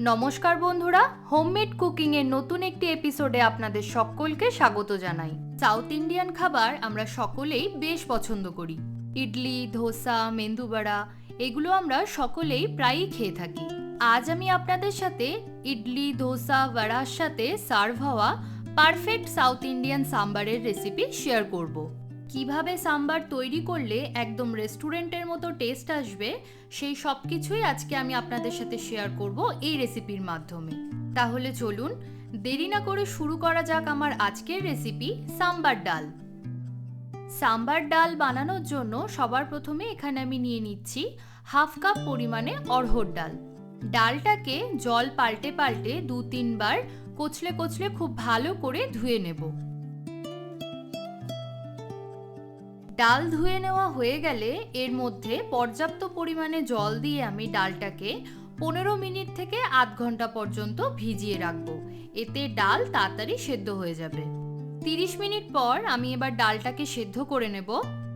নমস্কার বন্ধুরা homemade cooking এর নতুন একটি এপিসোডে আপনাদের সকলকে স্বাগত জানাই। সাউথ ইন্ডিয়ান খাবার আমরা সকলেই বেশ পছন্দ করি। ইডলি, ধোসা মেন্দুবড়া এগুলো আমরা সকলেই প্রায়ই খেয়ে থাকি। আজ আমি আপনাদের সাথে ইডলি, ধোসা, বড়ার সাথে সার্ভ হওয়া পারফেক্ট সাউথ ইন্ডিয়ান সাম্বারের রেসিপি শেয়ার করব। কীভাবে সাম্বার তৈরি করলে একদম রেস্টুরেন্টের মতো টেস্ট আসবে, সেই সব কিছুই আজকে আমি আপনাদের সাথে শেয়ার করব এই রেসিপির মাধ্যমে। তাহলে চলুন, দেরি না করে শুরু করা যাক আমার আজকের রেসিপি সাম্বার ডাল। সাম্বার ডাল বানানোর জন্য সবার প্রথমে এখানে আমি নিয়ে নিচ্ছি হাফ কাপ পরিমাণে অড়হর ডাল। ডালটাকে জল পাল্টে পাল্টে দু তিনবার কচলে কচলে খুব ভালো করে ধুয়ে নেব। ডাল ধুয়ে নেওয়া হয়ে গেলে এর মধ্যে পর্যাপ্ত পরিমাণে জল দিয়ে আমি ডালটাকে পনেরো মিনিট থেকে আধ ঘণ্টা পর্যন্ত ভিজিয়ে রাখব। এতে ডাল তাড়াতাড়ি সেদ্ধ হয়ে যাবে। তিরিশ মিনিট পর আমি এবার ডালটাকে সেদ্ধ করে নেব।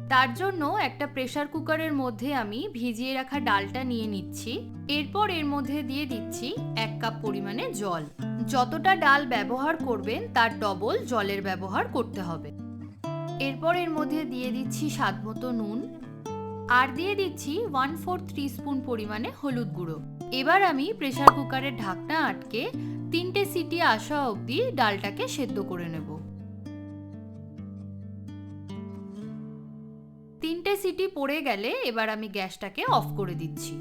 তার জন্য একটা প্রেসার কুকারের মধ্যে আমি ভিজিয়ে রাখা ডালটা নিয়ে নিচ্ছি। এরপর এর মধ্যে দিয়ে দিচ্ছি এক কাপ পরিমাণে জল। যতটা ডাল ব্যবহার করবেন তার ডবল জলের ব্যবহার করতে হবে। এরপর এর মধ্যে দিয়ে দিচ্ছি স্বাদ মতো নুন আর দিয়ে দিচ্ছি ওয়ান ফোর্থ স্পুন পরিমাণে হলুদ গুঁড়ো। এবার আমি প্রেসার কুকারের ঢাকনা আটকে তিনটে সিটি আসা অবধি ডালটাকে সেদ্ধ করে নেব। তিনটে সিটি পড়ে গেলে এবার আমি গ্যাসটাকে অফ করে দিচ্ছি।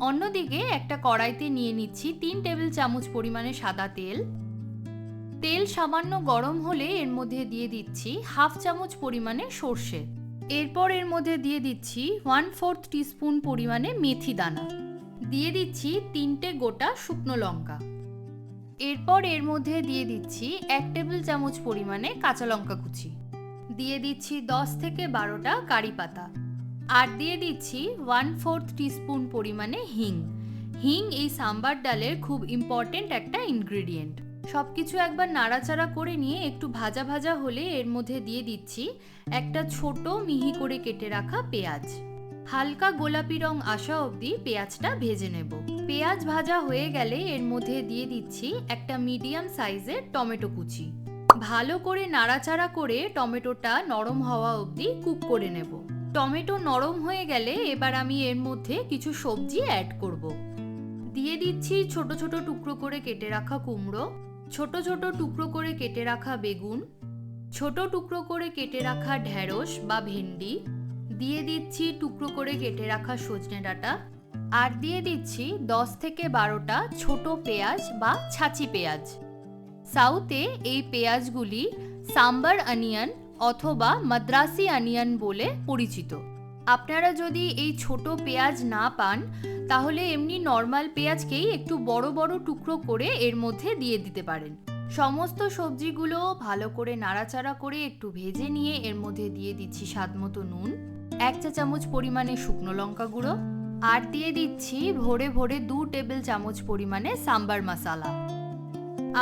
অন্যদিকে একটা কড়াইতে নিয়ে নিচ্ছি তিন টেবিল চামচ পরিমাণে সাদা তেল তেল সামান্য গরম হলে এর মধ্যে দিয়ে দিচ্ছি হাফ চামচ পরিমাণে সর্ষে। এরপর এর মধ্যে দিয়ে দিচ্ছি ওয়ান ফোর্থ টিস্পুন পরিমাণে মেথি দানা। দিয়ে দিচ্ছি তিনটে গোটা শুকনো লঙ্কা। এরপর এর মধ্যে দিয়ে দিচ্ছি এক টেবিল চামচ পরিমাণে কাঁচা লঙ্কা কুচি। দিয়ে দিচ্ছি দশ থেকে বারোটা কারি পাতা। আর দিয়ে দিচ্ছি ওয়ান ফোর্থ টিস্পুন পরিমাণে হিং। হিং এই সাম্বার ডালের খুব ইম্পর্টেন্ট একটা ইনগ্রেডিয়েন্ট সব কিছু একবার নাড়াচাড়া করে নিয়ে একটু ভাজা ভাজা হলে এর মধ্যে দিয়ে দিচ্ছি একটা ছোট মিহি করে কেটে রাখা পেঁয়াজ। হালকা গোলাপি রং আসা অবধি পেঁয়াজটা ভেজে নেব। পেঁয়াজ ভাজা হয়ে গেলে এর মধ্যে দিয়ে দিচ্ছি একটা মিডিয়াম সাইজের টমেটো কুচি। ভালো করে নাড়াচাড়া করে টমেটোটা নরম হওয়া অবধি কুক করে নেব। টমেটো নরম হয়ে গেলে এবার আমি এর মধ্যে কিছু সবজি অ্যাড করব। দিয়ে দিচ্ছি ছোট ছোট টুকরো করে কেটে রাখা কুমড়ো। ছোট ছোট টুকরো করে কেটে রাখা বেগুন, ছোট টুকরো করে কেটে রাখা ঢ্যাঁড়স বা ভেন্ডি, দিয়ে দিচ্ছি টুকরো করে কেটে রাখা সজনে ডাঁটা, আর দিয়ে দিচ্ছি দশ থেকে বারোটা ছোট পেঁয়াজ বা ছাঁচি পেঁয়াজ। সাউথে এই পেঁয়াজগুলি সাম্বার অনিয়ন অথবা মাদ্রাসি অনিয়ন বলে পরিচিত। আপনারা যদি এই ছোট পেঁয়াজ না পান, তাহলে এমনি নর্মাল পেঁয়াজকেই একটু বড় বড় টুকরো করে এর মধ্যে দিয়ে দিতে পারেন। সমস্ত সবজিগুলো ভালো করে নাড়াচাড়া করে একটু ভেজে নিয়ে এর মধ্যে দিয়ে দিচ্ছি স্বাদ মতো নুন, এক চা চামচ পরিমাণে শুকনো লঙ্কা গুঁড়ো, আর দিয়ে দিচ্ছি ভরে ভরে দু টেবিল চামচ পরিমাণে সাম্বার মশালা।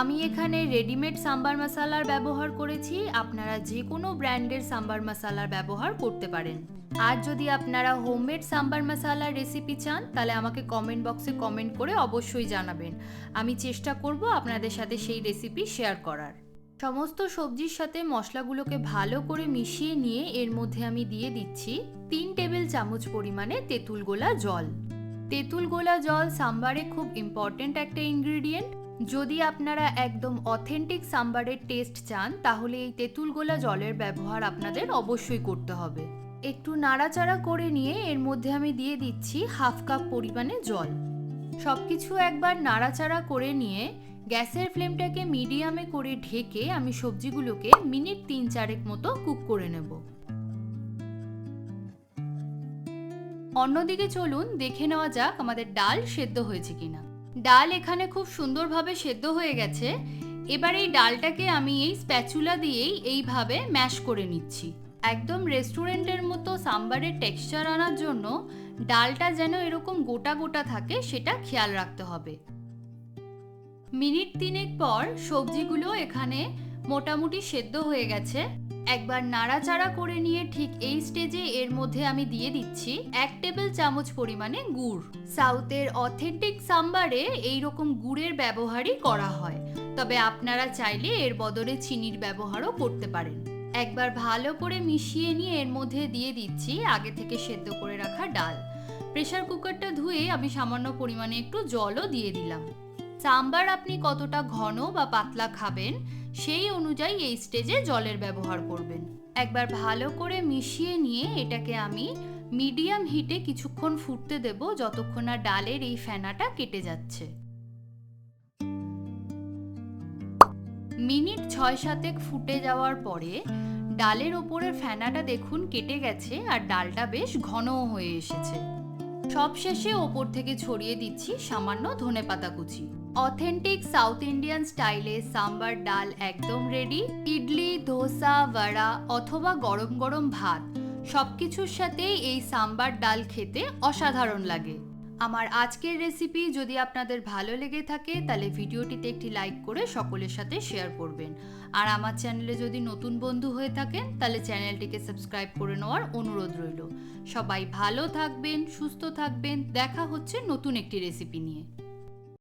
আমি এখানে রেডিমেড সাম্বার মশালার ব্যবহার করেছি, আপনারা যে কোনো ব্র্যান্ডের সাম্বার মশালার ব্যবহার করতে পারেন। আর যদি আপনারা হোমমেড সাম্বার মশালার রেসিপি চান, তাহলে আমাকে কমেন্ট বক্সে কমেন্ট করে অবশ্যই জানাবেন। আমি চেষ্টা করব আপনাদের সাথে সেই রেসিপি শেয়ার করার। সমস্ত সবজির সাথে মশলাগুলোকে ভালো করে মিশিয়ে নিয়ে এর মধ্যে আমি দিয়ে দিচ্ছি তিন টেবিল চামচ পরিমাণে তেঁতুল গোলা জল। তেঁতুল গোলা জল সাম্বারে খুব ইম্পর্টেন্ট একটা ইনগ্রিডিয়েন্ট যদি আপনারা একদম অথেন্টিক সাম্বারের টেস্ট চান, তাহলে এই তেঁতুল গোলা জলের ব্যবহার আপনাদের অবশ্যই করতে হবে। একটু নাড়াচাড়া করে নিয়ে এর মধ্যে আমি দিয়ে দিচ্ছি হাফ কাপ পরিমাণে জল। সব কিছু একবার নাড়াচাড়া করে নিয়ে গ্যাসের ফ্লেমটাকে মিডিয়ামে করে ঢেকে আমি সবজিগুলোকে মিনিট তিন চারেক মতো কুক করে নেব। অন্যদিকে চলুন দেখে নেওয়া যাক আমাদের ডাল সেদ্ধ হয়েছে কিনা। ডাল এখানে খুব সুন্দরভাবে সেদ্ধ হয়ে গেছে। এবার এই ডালটাকে আমি এই স্প্যাচুলা দিয়েই এইভাবে ম্যাশ করে নিচ্ছি। একদম রেস্টুরেন্টের মতো সাম্বারের টেক্সচার আনার জন্য ডালটা যেন এরকম গোটা গোটা থাকে, সেটা খেয়াল রাখতে হবে। মিনিট তিনেক পর সবজিগুলো এখানে মোটামুটি সেদ্ধ হয়ে গেছে। একবার নাড়াচাড়া করে নিয়ে ঠিক এই স্টেজে এর মধ্যে আমি দিয়ে দিচ্ছি এক টেবিল চামচ পরিমাণে গুড়। সাউথের অথেন্টিক সাম্বারে এই রকম গুড়ের ব্যবহারই করা হয়, তবে আপনারা চাইলে এর বদলে চিনির ব্যবহারও করতে পারেন। একবার ভালো করে মিশিয়ে নিয়ে এর মধ্যে দিয়ে দিচ্ছি আগে থেকে সেদ্ধ করে রাখা ডাল। প্রেসার কুকারটা ধুয়ে আমি সামান্য পরিমাণে একটু জলও দিয়ে দিলাম। সাম্বার আপনি কতটা ঘন বা পাতলা খাবেন, সেই অনুযায়ী এই স্টেজে জলের ব্যবহার করবেন। একবার ভালো করে মিশিয়ে নিয়ে এটাকে আমি মিডিয়াম হিটে কিছুক্ষণ ফুটতে দেব, যতক্ষণ না ডালের এই ফেনাটা কেটে যাচ্ছে। মিনিট ছয় সাতেক ফুটে যাওয়ার পরে ডালের ওপরের ফেনাটা দেখুন কেটে গেছে আর ডালটা বেশ ঘনও হয়ে এসেছে। সবশেষে ওপর থেকে ছড়িয়ে দিচ্ছি সামান্য ধনেপাতা কুচি। অথেন্টিক সাউথ ইন্ডিয়ান স্টাইলে সাম্বার ডাল একদম রেডি। ইডলি, ধোসা বড়া অথবা গরম গরম ভাত সবকিছুর সাথেই এই সাম্বার ডাল খেতে অসাধারণ লাগে। আমার আজকের রেসিপি যদি আপনাদের ভালো লেগে থাকে, তাহলে ভিডিওটিতে একটি লাইক করে সকলের সাথে শেয়ার করবেন। আর আমার চ্যানেলে যদি নতুন বন্ধু হয়ে থাকেন, তাহলে চ্যানেলটিকে সাবস্ক্রাইব করে নেওয়ার অনুরোধ রইল। সবাই ভালো থাকবেন, সুস্থ থাকবেন, দেখা হচ্ছে নতুন একটি রেসিপি নিয়ে।